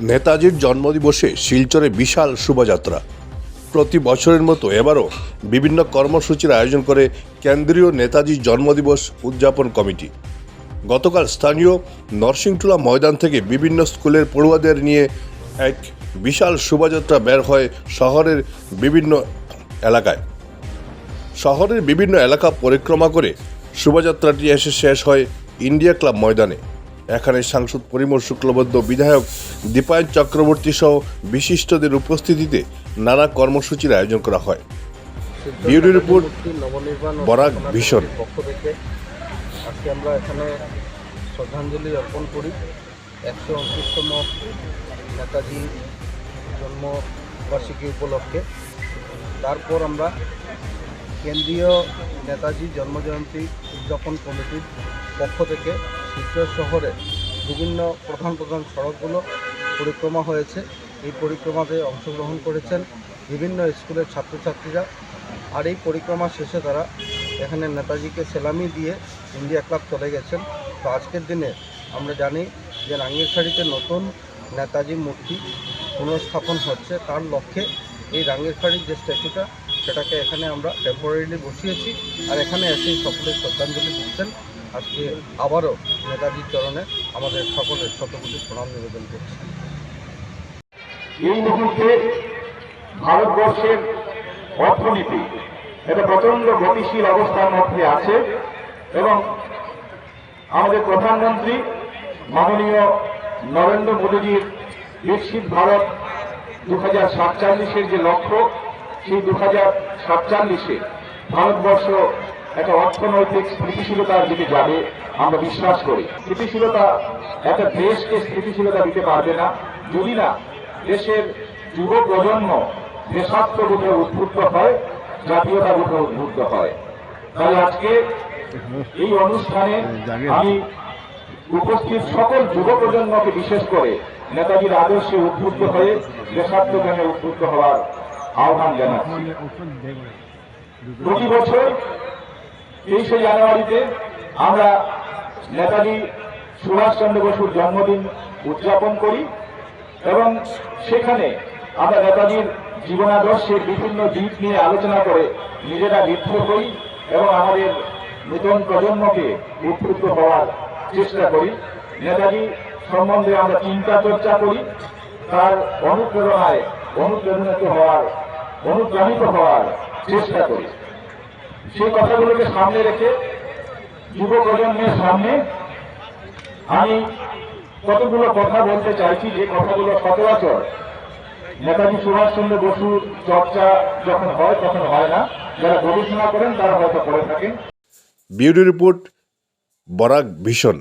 নেতাজির জন্মদিবসে শিলচরে বিশাল শোভাযাত্রা। প্রতি বছরের মতো এবারও বিভিন্ন কর্মসূচির আয়োজন করে কেন্দ্রীয় নেতাজি জন্মদিবস উদযাপন কমিটি। গতকাল স্থানীয় নরসিংটুলা ময়দান থেকে বিভিন্ন স্কুলের পড়ুয়াদের নিয়ে এক বিশাল শোভাযাত্রা বের হয় শহরের বিভিন্ন এলাকায়। শহরের বিভিন্ন এলাকা পরিক্রমা করে শোভাযাত্রাটি এসে শেষ হয় ইন্ডিয়া ক্লাব ময়দানে। এখানে সাংসদ পরিমল শুক্লবদ্ধ বিধায়ক দীপায়ন চক্রবর্তী সহ বিশিষ্টদের উপস্থিতিতে নানা কর্মসূচির আয়োজন করা হয়। বিউটি রিপোর্ট, বরাক ভীষণ। পক্ষ থেকে আজকে আমরা এখানে শ্রদ্ধাঞ্জলি অর্পণ করি। একশো উনত্রিশতম নেতাজি জন্মবার্ষিকী উপলক্ষে। তারপর আমরা কেন্দ্রীয় নেতাজি জন্মজয়ন্তী উদযাপন কমিটির পক্ষ থেকে শিলচর শহরে বিভিন্ন প্রধান প্রধান সড়কগুলো পরিক্রমা হয়েছে। এই পরিক্রমাতে অংশগ্রহণ করেছেন বিভিন্ন স্কুলের ছাত্রছাত্রীরা। আর এই পরিক্রমা শেষে তারা এখানে নেতাজিকে সেলামি দিয়ে ইন্ডিয়া ক্লাব চলে গেছেন। তো আজকের দিনে আমরা জানি যে রাঙ্গিরখাড়িতে নতুন নেতাজি মূর্তি পুনঃস্থাপন হচ্ছে। তার লক্ষ্যে এই রাঙ্গিরখাড়ির যে স্ট্যাচুটা, সেটাকে এখানে আমরা টেম্পোরারিলি বসিয়েছি। আর এখানে এসেই সকলে শ্রদ্ধাঞ্জলি দিচ্ছেন। আজকে আবারও নেতাজির চরণে আমাদের সকলের শতকোটি প্রণাম নিবেদন করছি। এই মুহূর্তে ভারতবর্ষের অর্থনীতি এটা প্রচণ্ড গতিশীল অবস্থার মধ্যে আছে এবং আমাদের প্রধানমন্ত্রী মাননীয় নরেন্দ্র মোদীজির বিকশিত ভারত দু হাজার সাতচল্লিশের যে লক্ষ্য, সেই দু হাজার সাতচল্লিশে ভারতবর্ষ একটা অর্থনৈতিক স্থিতিশীলতার দিকে যাবে, আমরা বিশ্বাস করি। স্থিতিশীলতা, একটা দেশকে স্থিতিশীলতা দিতে পারবে না। যদি না, দেশের যুব প্রজন্ম দেশাত্মবোধে উদ্বুদ্ধ হয় জাতীয়তা জাতীয়তাবোধে উদ্বুদ্ধ হয়। তাই আজকে এই অনুষ্ঠানে আমি উপস্থিত সকল যুব প্রজন্মকে বিশেষ করে নেতাজির আদর্শে উদ্বুদ্ধ হয়ে দেশাত্মজ্ঞানে উদ্বুদ্ধ হওয়ার আহ্বান জানাচ্ছি। প্রতি বছর তেইশে জানুয়ারিতে আমরা নেতাজি সুভাষচন্দ্র বসুর জন্মদিন উদযাপন করি এবং সেখানে আমরা নেতাজির জীবনাদর্শের বিভিন্ন দিক নিয়ে আলোচনা করে নিজেরা লিপ্ত করি এবং আমাদের নতুন প্রজন্মকে উদ্বুদ্ধ হওয়ার চেষ্টা করি। নেতাজি সম্বন্ধে আমরা চিন্তা চর্চা করি। তার অনুপ্রেরণায়, অনুপ্রেরণিত হওয়ার, অনুপ্রাণিত হওয়ার চেষ্টা করি। সেই কথাগুলোকে সামনে রেখে যুব প্রজন্মের সামনে আমি কতগুলো কথা বলতে চাইছি, যে কথাগুলো সচরাচর নেতাজি সুভাষচন্দ্র বসুর চর্চা যখন হয়, তখন হয় না। যারা গবেষণা করেন, তারা হয়তো করে থাকেন। বিউটি রিপোর্ট বরাক ভীষণ